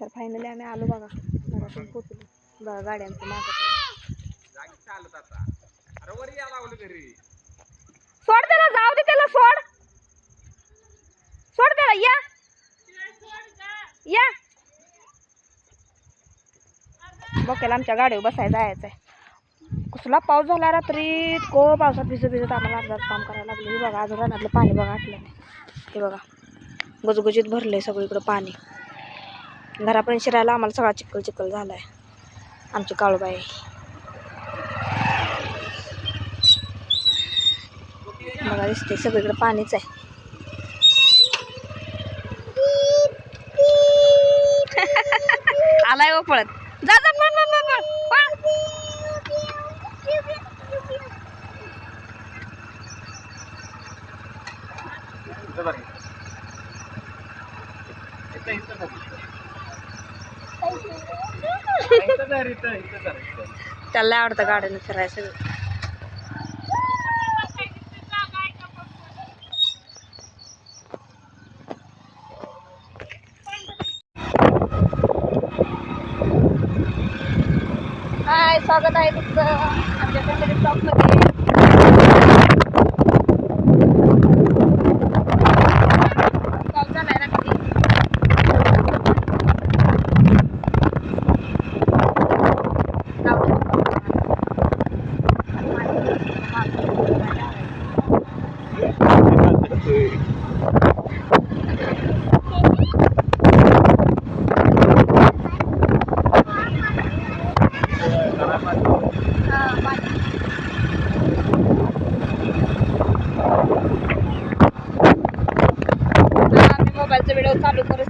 तर फायनली आम्ही आलो बघा. घरातून पोचलो. बघा गाड्यांचं मागं सोड त्याला जाऊ दे त्याला सोड. सोड त्याला या. या. आमच्या गाडीवर बसायला जायचं आहे कसला पाऊस झाला रात्री. को पावसात भिजत भिजत आम्हाला अर्धात काम करायला लागलं. हे बघा अजून रानातलं पाणी बघा आटलं नाही हे बघा. गुजगुजीत भरलंय सगळीकडं पाणी. घरापर्यंत शिरायला आम्हाला सगळा चिखल चिखल आहे आमची काळूबाई. मला दिसते सगळीकडे पाणीच आहे. आलाय व पळत. जा जा पळ पळ पळ पळ पळ इथं बघ इथं इथं बघ इथं धर, इथं इथं धर, इथं. त्याला लय आवडतं गार्डन फिरायला सगळं हाय स्वागत आहे तुमचं आमच्या फॅमिली ब्लॉगमध्ये Carlos